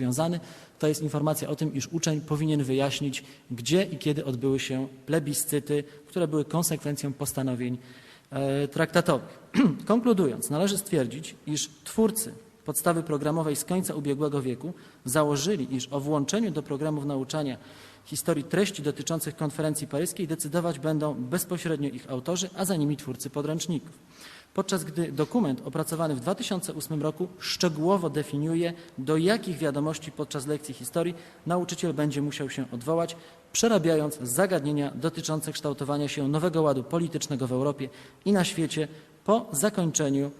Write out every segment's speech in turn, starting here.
wiązany, to jest informacja o tym, iż uczeń powinien wyjaśnić, gdzie i kiedy odbyły się plebiscyty, które były konsekwencją postanowień e, traktatowych. Konkludując, należy stwierdzić, iż twórcy podstawy programowej z końca ubiegłego wieku założyli, iż o włączeniu do programów nauczania historii treści dotyczących konferencji paryskiej decydować będą bezpośrednio ich autorzy, a za nimi twórcy podręczników. Podczas gdy dokument opracowany w 2008 roku szczegółowo definiuje, do jakich wiadomości podczas lekcji historii nauczyciel będzie musiał się odwołać, przerabiając zagadnienia dotyczące kształtowania się nowego ładu politycznego w Europie i na świecie po zakończeniu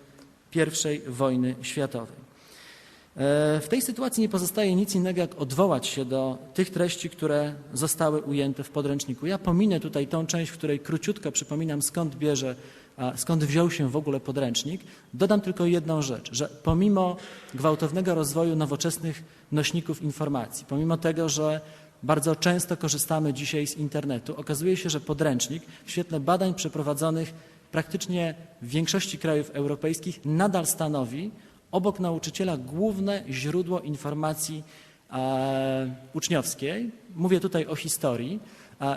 I wojny światowej. E, W tej sytuacji nie pozostaje nic innego, jak odwołać się do tych treści, które zostały ujęte w podręczniku. Ja pominę tutaj tą część, w której króciutko przypominam, skąd bierze, skąd wziął się w ogóle podręcznik. Dodam tylko jedną rzecz, że pomimo gwałtownego rozwoju nowoczesnych nośników informacji, pomimo tego, że bardzo często korzystamy dzisiaj z internetu, okazuje się, że podręcznik w świetle badań przeprowadzonych praktycznie w większości krajów europejskich nadal stanowi obok nauczyciela główne źródło informacji e, uczniowskiej. Mówię tutaj o historii.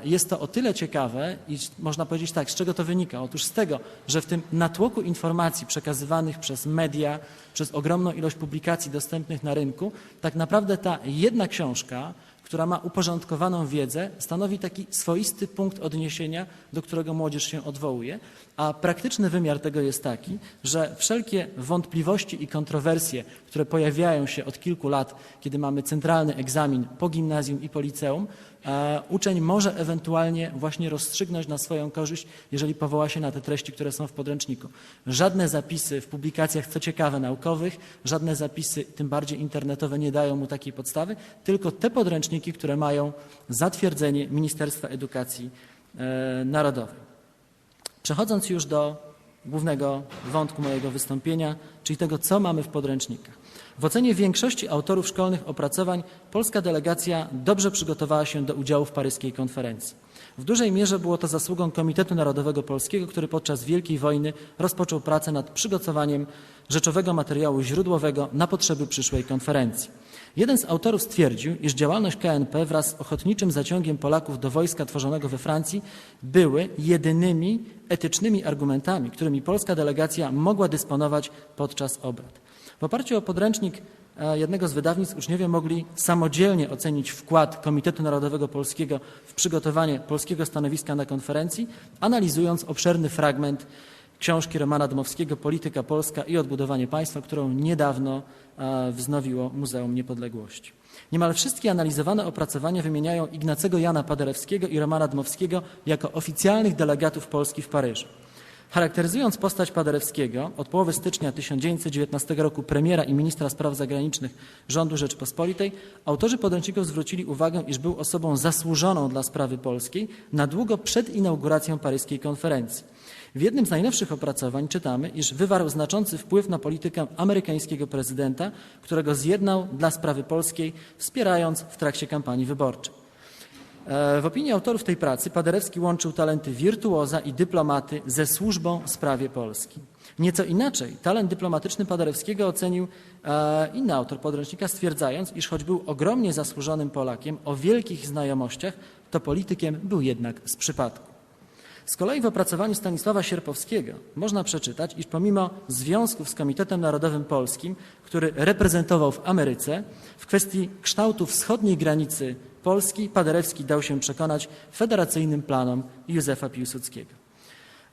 Jest to o tyle ciekawe, iż można powiedzieć tak, z czego to wynika? Otóż z tego, że w tym natłoku informacji przekazywanych przez media, przez ogromną ilość publikacji dostępnych na rynku, tak naprawdę ta jedna książka, która ma uporządkowaną wiedzę, stanowi taki swoisty punkt odniesienia, do którego młodzież się odwołuje, a praktyczny wymiar tego jest taki, że wszelkie wątpliwości i kontrowersje, które pojawiają się od kilku lat, kiedy mamy centralny egzamin po gimnazjum i po liceum, uczeń może ewentualnie właśnie rozstrzygnąć na swoją korzyść, jeżeli powoła się na te treści, które są w podręczniku. Żadne zapisy w publikacjach, co ciekawe, naukowych, żadne zapisy, tym bardziej internetowe, nie dają mu takiej podstawy, tylko te podręczniki, które mają zatwierdzenie Ministerstwa Edukacji e, Narodowej. Przechodząc już do głównego wątku mojego wystąpienia, czyli tego, co mamy w podręcznikach. W ocenie większości autorów szkolnych opracowań polska delegacja dobrze przygotowała się do udziału w paryskiej konferencji. W dużej mierze było to zasługą Komitetu Narodowego Polskiego, który podczas Wielkiej Wojny rozpoczął pracę nad przygotowaniem rzeczowego materiału źródłowego na potrzeby przyszłej konferencji. Jeden z autorów stwierdził, iż działalność KNP wraz z ochotniczym zaciągiem Polaków do wojska tworzonego we Francji były jedynymi etycznymi argumentami, którymi polska delegacja mogła dysponować podczas obrad. W oparciu o podręcznik e, jednego z wydawnictw uczniowie mogli samodzielnie ocenić wkład Komitetu Narodowego Polskiego w przygotowanie polskiego stanowiska na konferencji, analizując obszerny fragment książki Romana Dmowskiego Polityka Polska i odbudowanie państwa, którą niedawno e, wznowiło Muzeum Niepodległości. Niemal wszystkie analizowane opracowania wymieniają Ignacego Jana Paderewskiego i Romana Dmowskiego jako oficjalnych delegatów Polski w Paryżu. Charakteryzując postać Paderewskiego, od połowy stycznia 1919 roku premiera i ministra spraw zagranicznych rządu Rzeczpospolitej, autorzy podręczników zwrócili uwagę, iż był osobą zasłużoną dla sprawy polskiej na długo przed inauguracją paryskiej konferencji. W jednym z najnowszych opracowań czytamy, iż wywarł znaczący wpływ na politykę amerykańskiego prezydenta, którego zjednał dla sprawy polskiej, wspierając w trakcie kampanii wyborczej. E, W opinii autorów tej pracy Paderewski łączył talenty wirtuoza i dyplomaty ze służbą sprawie Polski. Nieco inaczej talent dyplomatyczny Paderewskiego ocenił e, inny autor podręcznika, stwierdzając, iż choć był ogromnie zasłużonym Polakiem o wielkich znajomościach, to politykiem był jednak z przypadku. Z kolei w opracowaniu Stanisława Sierpowskiego można przeczytać, iż pomimo związków z Komitetem Narodowym Polskim, który reprezentował w Ameryce, w kwestii kształtu wschodniej granicy Polski Paderewski dał się przekonać federacyjnym planom Józefa Piłsudskiego.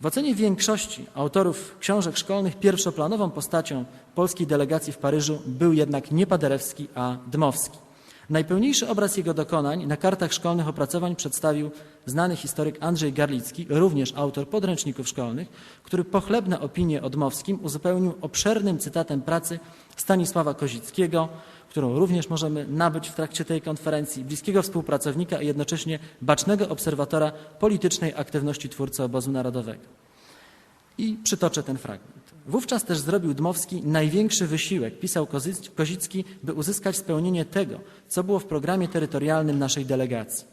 W ocenie większości autorów książek szkolnych pierwszoplanową postacią polskiej delegacji w Paryżu był jednak nie Paderewski, a Dmowski. Najpełniejszy obraz jego dokonań na kartach szkolnych opracowań przedstawił znany historyk Andrzej Garlicki, również autor podręczników szkolnych, który pochlebne opinie o Dmowskim uzupełnił obszernym cytatem pracy Stanisława Kozickiego, którą również możemy nabyć w trakcie tej konferencji, bliskiego współpracownika, a jednocześnie bacznego obserwatora politycznej aktywności twórcy obozu narodowego. I przytoczę ten fragment. Wówczas też zrobił Dmowski największy wysiłek, pisał Kozicki, by uzyskać spełnienie tego, co było w programie terytorialnym naszej delegacji.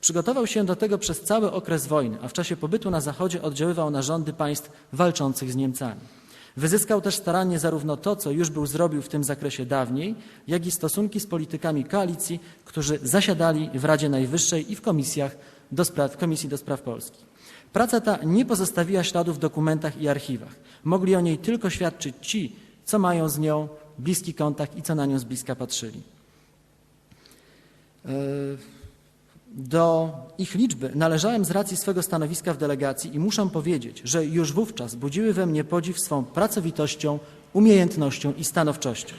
Przygotował się do tego przez cały okres wojny, a w czasie pobytu na Zachodzie oddziaływał na rządy państw walczących z Niemcami. Wyzyskał też starannie zarówno to, co już był zrobił w tym zakresie dawniej, jak i stosunki z politykami koalicji, którzy zasiadali w Radzie Najwyższej i w komisjach do spraw, Komisji do Spraw Polski. Praca ta nie pozostawiła śladów w dokumentach i archiwach. Mogli o niej tylko świadczyć ci, co mają z nią bliski kontakt i co na nią z bliska patrzyli. E, do ich liczby należałem z racji swego stanowiska w delegacji i muszę powiedzieć, że już wówczas budziły we mnie podziw swą pracowitością, umiejętnością i stanowczością.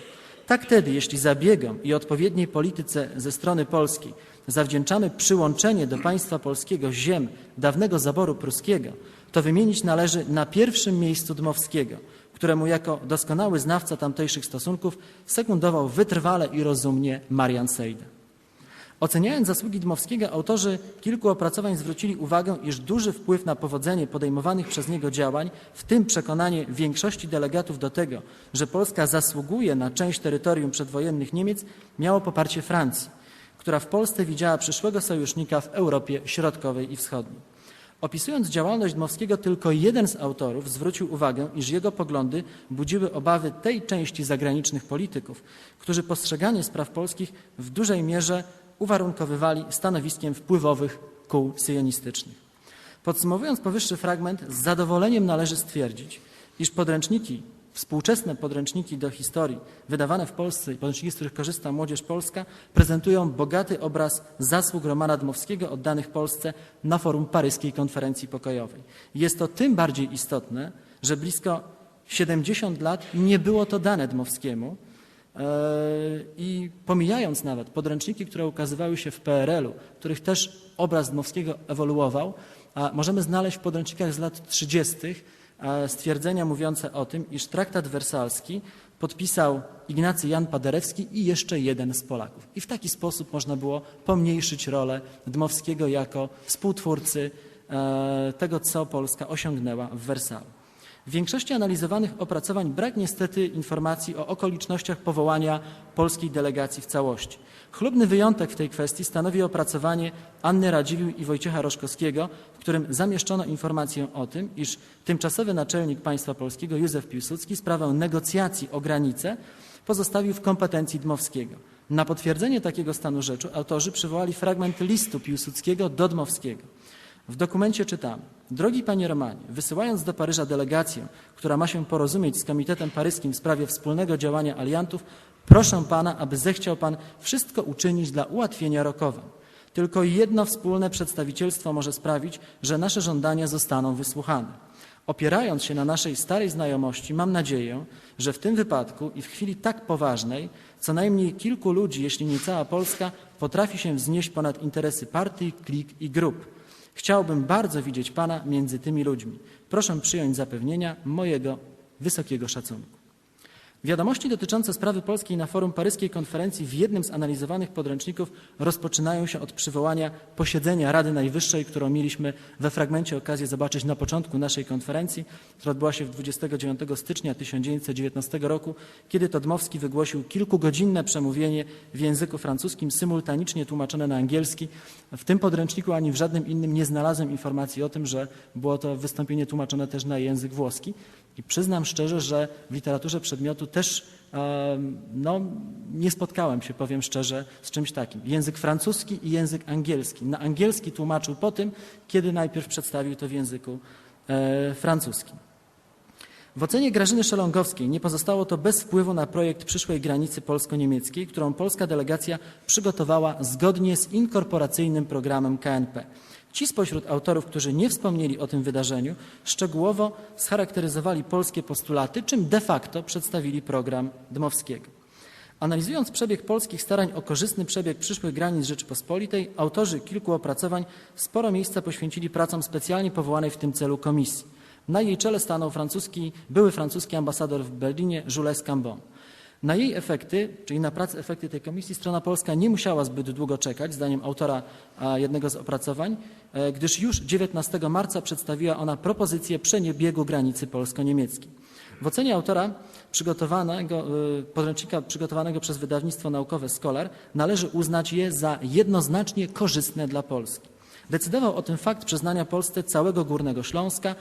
Tak tedy, jeśli zabiegom i odpowiedniej polityce ze strony polskiej zawdzięczamy przyłączenie do państwa polskiego ziem dawnego zaboru pruskiego, to wymienić należy na pierwszym miejscu Dmowskiego, któremu jako doskonały znawca tamtejszych stosunków sekundował wytrwale i rozumnie Marian Sejda. Oceniając zasługi Dmowskiego, autorzy kilku opracowań zwrócili uwagę, iż duży wpływ na powodzenie podejmowanych przez niego działań, w tym przekonanie większości delegatów do tego, że Polska zasługuje na część terytorium przedwojennych Niemiec, miało poparcie Francji, która w Polsce widziała przyszłego sojusznika w Europie Środkowej i Wschodniej. Opisując działalność Dmowskiego, tylko jeden z autorów zwrócił uwagę, iż jego poglądy budziły obawy tej części zagranicznych polityków, którzy postrzeganie spraw polskich w dużej mierze uwarunkowywali stanowiskiem wpływowych kół syjonistycznych. Podsumowując powyższy fragment, z zadowoleniem należy stwierdzić, iż podręczniki, współczesne podręczniki do historii wydawane w Polsce i podręczniki, z których korzysta młodzież polska, prezentują bogaty obraz zasług Romana Dmowskiego oddanych Polsce na forum paryskiej konferencji pokojowej. Jest to tym bardziej istotne, że blisko 70 lat nie było to dane Dmowskiemu, I pomijając nawet podręczniki, które ukazywały się w PRL-u, których też obraz Dmowskiego ewoluował, możemy znaleźć w podręcznikach z lat 30. stwierdzenia mówiące o tym, iż traktat wersalski podpisał Ignacy Jan Paderewski i jeszcze jeden z Polaków. I w taki sposób można było pomniejszyć rolę Dmowskiego jako współtwórcy e, tego, co Polska osiągnęła w Wersalu. W większości analizowanych opracowań brak niestety informacji o okolicznościach powołania polskiej delegacji w całości. Chlubny wyjątek w tej kwestii stanowi opracowanie Anny Radziwiłł i Wojciecha Roszkowskiego, w którym zamieszczono informację o tym, iż tymczasowy naczelnik państwa polskiego Józef Piłsudski sprawę negocjacji o granice pozostawił w kompetencji Dmowskiego. Na potwierdzenie takiego stanu rzeczy autorzy przywołali fragment listu Piłsudskiego do Dmowskiego. W dokumencie czytamy: Drogi panie Romanie, wysyłając do Paryża delegację, która ma się porozumieć z Komitetem Paryskim w sprawie wspólnego działania aliantów, proszę pana, aby zechciał pan wszystko uczynić dla ułatwienia rokowań. Tylko jedno wspólne przedstawicielstwo może sprawić, że nasze żądania zostaną wysłuchane. Opierając się na naszej starej znajomości, mam nadzieję, że w tym wypadku i w chwili tak poważnej, co najmniej kilku ludzi, jeśli nie cała Polska, potrafi się wznieść ponad interesy partii, klik i grup Chciałbym bardzo widzieć Pana między tymi ludźmi. Proszę przyjąć zapewnienia mojego wysokiego szacunku. Wiadomości dotyczące sprawy polskiej na forum paryskiej konferencji w jednym z analizowanych podręczników rozpoczynają się od przywołania posiedzenia Rady Najwyższej, którą mieliśmy we fragmencie okazję zobaczyć na początku naszej konferencji, która odbyła się 29 stycznia 1919 roku, kiedy to Dmowski wygłosił kilkugodzinne przemówienie w języku francuskim, symultanicznie tłumaczone na angielski. W tym podręczniku ani w żadnym innym nie znalazłem informacji o tym, że było to wystąpienie tłumaczone też na język włoski. I przyznam szczerze, że w literaturze przedmiotu też no, nie spotkałem się, powiem szczerze, z czymś takim. Język francuski i język angielski. Na angielski tłumaczył po tym, kiedy najpierw przedstawił to w języku e, francuskim. W ocenie Grażyny Szelongowskiej nie pozostało to bez wpływu na projekt przyszłej granicy polsko-niemieckiej, którą polska delegacja przygotowała zgodnie z inkorporacyjnym programem KNP. Ci spośród autorów, którzy nie wspomnieli o tym wydarzeniu, szczegółowo scharakteryzowali polskie postulaty, czym de facto przedstawili program Dmowskiego. Analizując przebieg polskich starań o korzystny przebieg przyszłych granic Rzeczypospolitej, autorzy kilku opracowań sporo miejsca poświęcili pracom specjalnie powołanej w tym celu komisji. Na jej czele stanął francuski, były francuski ambasador w Berlinie Jules Cambon. Na jej efekty, czyli na pracę efekty tej komisji, strona polska nie musiała zbyt długo czekać, zdaniem autora jednego z opracowań, e, gdyż już 19 marca przedstawiła ona propozycję przeniebiegu granicy polsko-niemieckiej. W ocenie autora przygotowanego, e, podręcznika przygotowanego przez wydawnictwo naukowe Scholar należy uznać je za jednoznacznie korzystne dla Polski. Decydował o tym fakt przyznania Polsce całego Górnego Śląska